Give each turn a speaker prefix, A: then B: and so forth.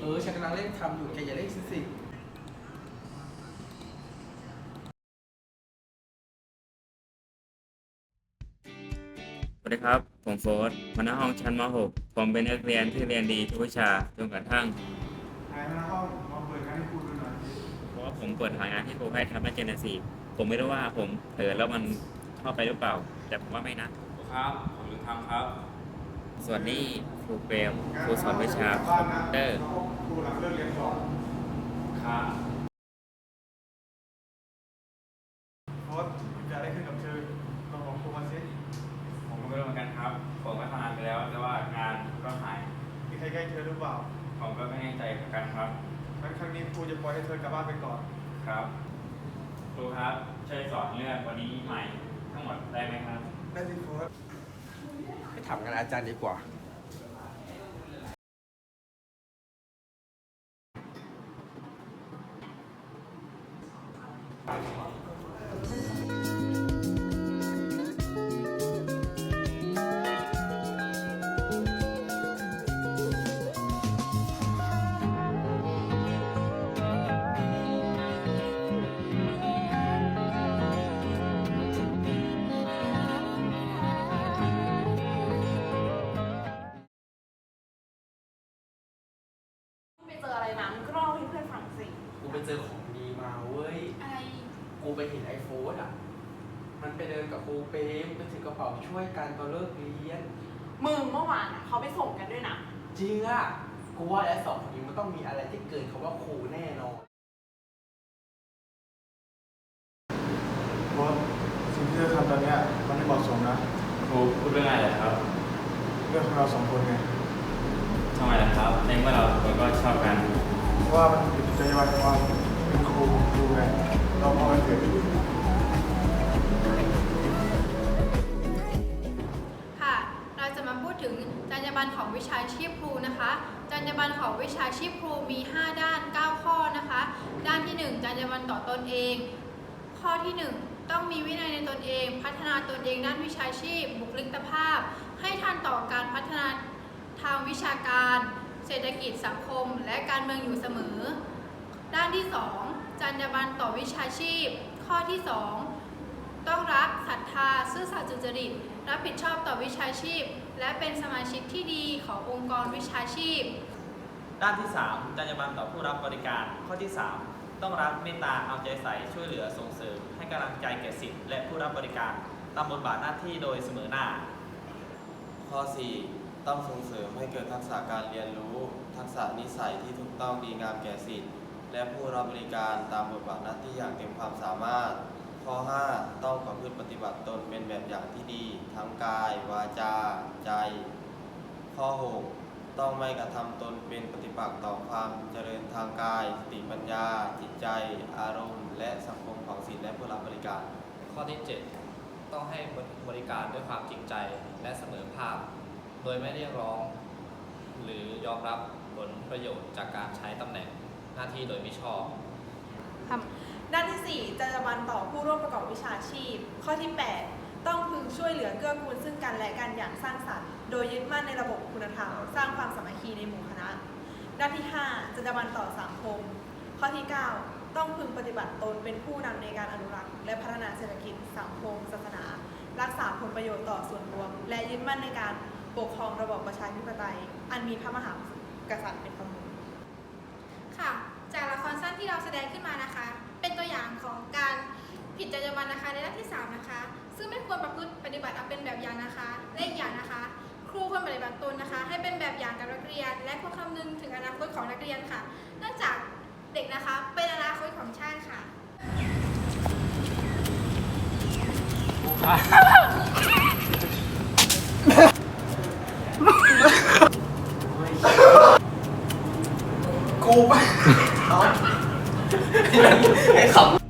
A: เออฉันกำลังเล่นทำอยู่แกอย่าเล่นสิสิ
B: สวัสดีครับ ผมโฟร์หัวหน้าห้องชั้นม .6 ผมเป็นนักเรียนที่เรียนดีทุกวิชาจนกระทั่ง
C: นายหัวหน้าห้องมาเปิดงานให้ครูดูหน่อย
B: เพราะว่าผมเปิดหางานที่ครูให้ทำให้เจนสี่ผมไม่รู้ว่าผมเผลอแล้วมันเข้าไปหรือเปล่า แต่ผมว่าไม่นะ
D: ครับ ผมลืมทำครับ
B: ส่วนนี้ครูเปรมครูสอนวิชาคอมพิวเตอร์
C: ครูหลังเลิกเรียนสอน
D: ครับ
C: โค้ดจะได้ขึ้นกับเธอลองบอกครูมาสิ
D: ผมก็ไม่รู้เหมือนกันครับ ผมก็ทำงานไปแล้ว แต่ว่างานก็หาย
C: มีใครใกล้เธอหรือเปล่า
D: ผมก็ไม่แน่ใจเหมือนกันครับ
C: งั้นครั้งนี้ครูจะปล่อยให้เธอกลับบ้านไปก่อน
D: ครับ ครูครับช่วยสอนเรื่องวันนี้ใหม่ ทั้งหมดได้ไหมครับ
C: ได้สิโค้ด
A: ไปถามกันอาจารย์ดีกว่า
E: ไป ออะไรมามึงก็เล่าให้เพื่อนฟังสิ
A: กูไปเจอของดีมาเว้ย
E: อะไร
A: กูไปเห็นไอโฟนอะ มันไปเดินกับครูเปรมไปถือกระเป๋าช่วยกันตอนเลิกเรียน
E: มึงเมื่อวานอะเขาไปส่งกันด้วยนะ
A: จริงอะ กูว่าแล้วสองคนนี้มันต้องมีอะไรที่เกินคำว่าครูแน่นอน
C: โค้ดสิ่งที่เธอทำตอนเนี้ยมันไม่เหมาะสมนะ
D: ครูพูดเรื่องอะไรเหรอครับ
C: เรื่องของเราสองคนไง
D: ทำ ไมล่ะครับ ในเมื่อเราคนก็ชอบกัน
C: เพราะว่ามันผิดจรรยาบรรณของเราเป็นครูครูไงเราพอกันเถิด
F: ค่ะ เราจะมาพูดถึงจรรยาบรรณของวิชาชีพครูนะคะ จรรยาบรรณของวิชาชีพครูมี 5 ด้าน 9 ข้อนะคะ ด้านที่ 1จรรยาบรรณต่อตนเอง ข้อที่ 1 ต้องมีวินัยในตนเอง พัฒนาตนเองด้านวิชาชีพ บุคลิกภาพ ให้ทันต่อการพัฒนาทางวิชาการ เศรษฐกิจสังคม และการเมืองอยู่เสมอ ด้านที่ 2 จรรยาบรรณต่อวิชาชีพ ข้อที่ 2 ต้องรักศรัทธาซื่อสัตย์สุจริต รับผิดชอบต่อวิชาชีพ และเป็นสมาชิกที่ดีขององค์กรวิชาชีพ
G: ด้านที่ 3 จรรยาบรรณต่อผู้รับบริการ ข้อที่ 3 ต้องรักเมตตาเอาใจใส่ช่วยเหลือส่งเสริม ให้กำลังใจแก่สิทธิ์และผู้รับบริการตามบทบาทหน้าที่โดยเสมอหน้า
H: ข้อ 4 ต้องส่งเสริมให้เกิดทักษะการเรียนรู้ ทักษะนิสัยที่ถูกต้องดีงามแก่สิทธิ์และผู้รับบริการตามบทบาทหน้าที่อย่างเต็มความสามารถ ข้อ 5 ต้องประพฤติปฏิบัติตนเป็นแบบอย่างที่ดี ทั้งกาย วาจา ใจ ข้อ 6 ต้องไม่กระทำตนเป็นปฏิปักษ์ต่อความเจริญทางกายสติปัญญา จิตใจ อารมณ์ และสังคมของสิทธิและผู้รับบริการ
I: ข้อที่ 7 ต้องให้บริการด้วยความจริงใจและเสมอภาค โดยไม่เรียกร้อง หรือยอมรับผลประโยชน์จากการใช้ตำแหน่งหน้าที่โดยมิชอบ
E: ด้านที่ 4จรรยาบรรณต่อผู้ร่วมประกอบวิชาชีพ ข้อที่ 8 ต้องพึงช่วยเหลือเกื้อกูลซึ่งกันและกันอย่างสร้างสรรค์ โดยยึดมั่นในระบบคุณธรรม สร้างความสามัคคีในหมู่คณะ ด้านที่ 5จรรยาบรรณต่อสังคม ข้อที่ 9 ต้องพึงปฏิบัติตนเป็นผู้นำในการอนุรักษ์ และพัฒนาเศรษฐกิจสังคม ศาสนา รักษาผลประโยชน์ต่อส่วนรวม และยึดมั่นในการ ปกครองระบอบประชาธิปไตย อันมีพระมหากษัตริย์เป็นประมุข
F: ค่ะ จากละครสั้นที่เราแสดงขึ้นมานะคะ เป็นตัวอย่างของการผิดจรรยาบรรณนะคะในด้านที่ 3 นะคะ ซึ่งไม่ควรประพฤติปฏิบัติเอาเป็นแบบอย่างนะคะและอีกอย่างนะคะ ครูควรปฏิบัติตนนะคะ ให้เป็นแบบอย่างกับนักเรียน และควรคำนึงถึงอนาคตของนักเรียนค่ะ เนื่องจากเด็กนะคะ เป็นอนาคตของชาติค่ะ
A: กูไปเอาไอ้ขำ